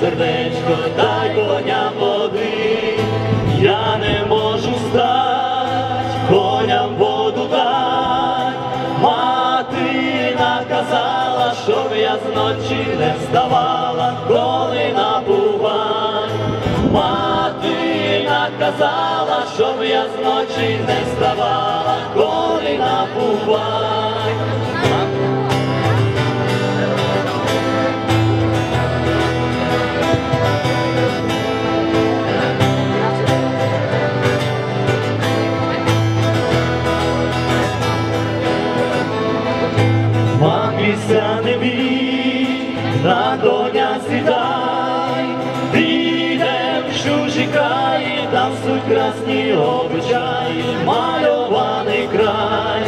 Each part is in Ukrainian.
сердечко, дай коням води, я не можу стать, коням воду дать. Мати наказала, щоб я зночі не вставала, коли напувай. Мати наказала, щоб я зночі не вставала, коли напувай. Красні обичаї, мальований край,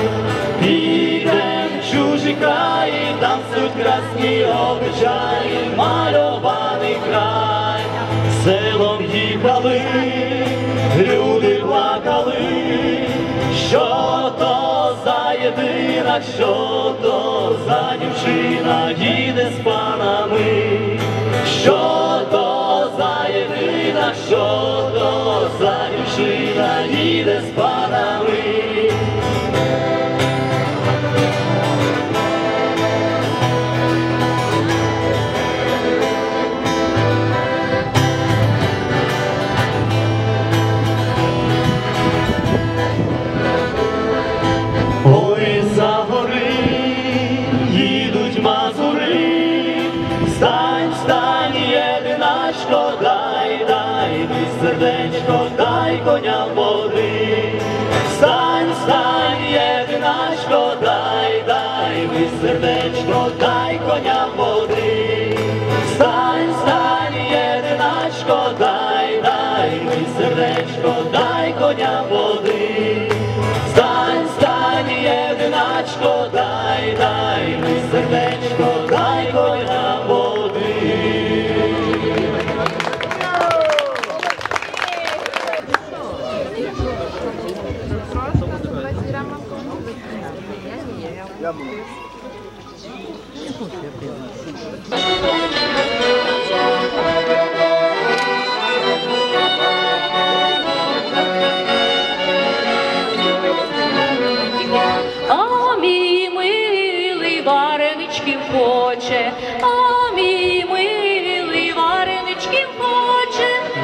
підем чужика і там суть красні обичаї, мальований край, селом їхали, люди плакали, що то за єдина, що то за дівчина їде з панами, що дівчина mi srdečko, daj konja vodi. Stanj, stanj, jednačko, daj, daj mi srdeczko,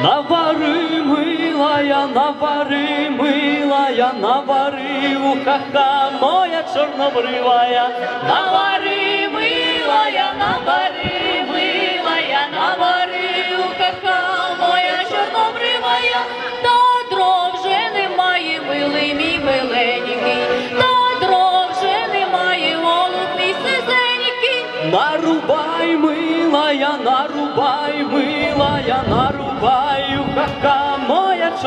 Навари, милая, навари, милая, навари, ухаха моя чорнобривая. Навари, милая, навари, милая, навари, ухаха, моя чорнобривая, та дров вже немає, милий мій миленький, та дров вже немає, голуб мій сизенький. Нарубай, милая, нарубай, милая, нарубай,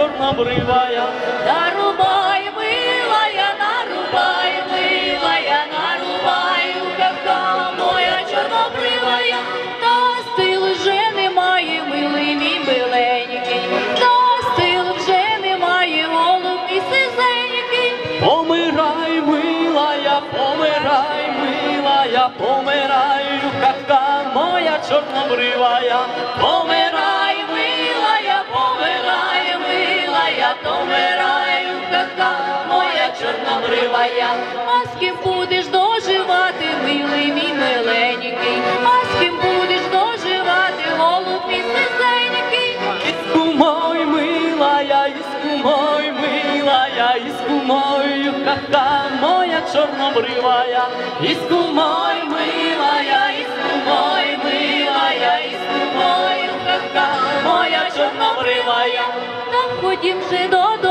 моя чорнобривая. Нарубай, милая, нарубай, милая, нарубай, ухаха моя чорнобривая, та сил вже немає, милий мій миленький, та сил вже немає, голуб мій сизенький. Помирай, милая, помирай, милая, помирай, ухаха моя чорнобривая. Помирай, моя чорнобривая. А з ким будеш доживати, милий мій миленький, а з ким будеш доживати, голуб мій сизенький. Іску мой, милая, іску мой, милая, іску мой, ухаха моя чорнобривая. Іску мой, милая, іску мой, милая, іску мой, ухаха моя чорнобривая. Та ходім же додому,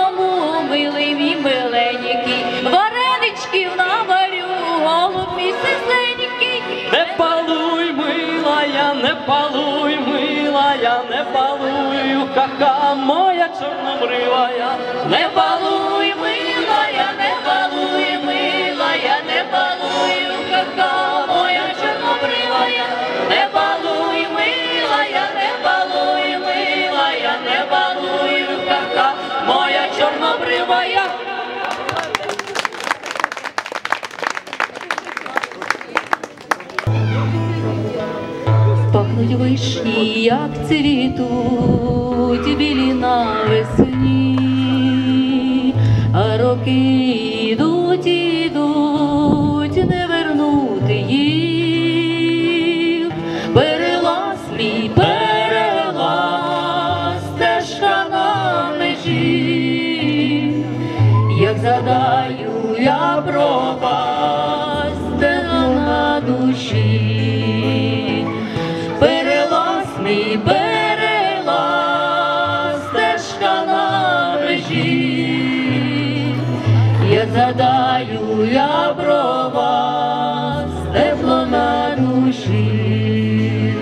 палуй, милая, не палуй, ухаха моя чорнобривая. Не балуй, милая, не балуй, милая, не балуй, кака моя чорнобривая, не балуй, милая, не балуй, милая, не балуй, кака моя чорнобривая. стануть вишні, як цвітуть білі на весні, а роки йдуть. душі,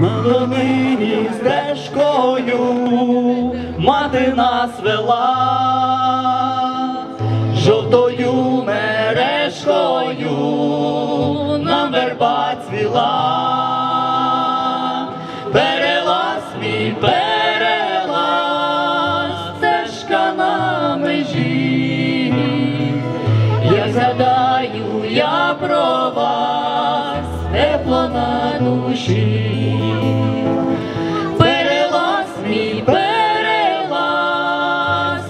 на долині стежкою мати нас вела. душі. Перелаз мій перелаз,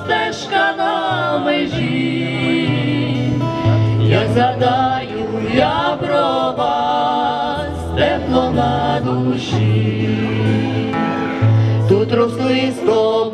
стежка на межі, я задаю я про вас тепло на душі, тут росли сто.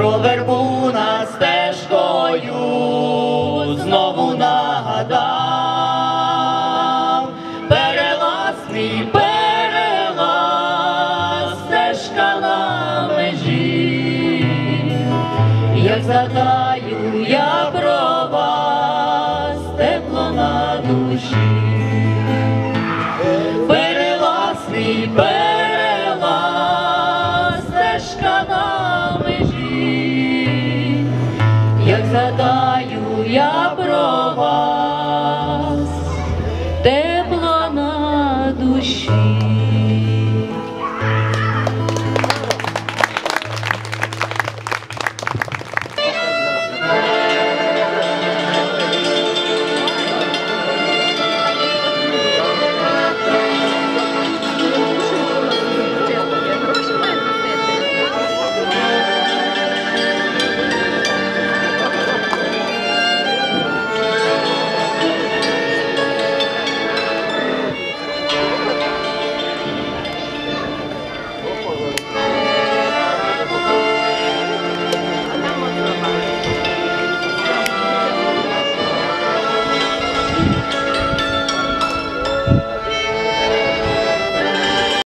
провербуна стежкою знову нагадав переласний перелас стежка на межі, як задаю я про. 앞으로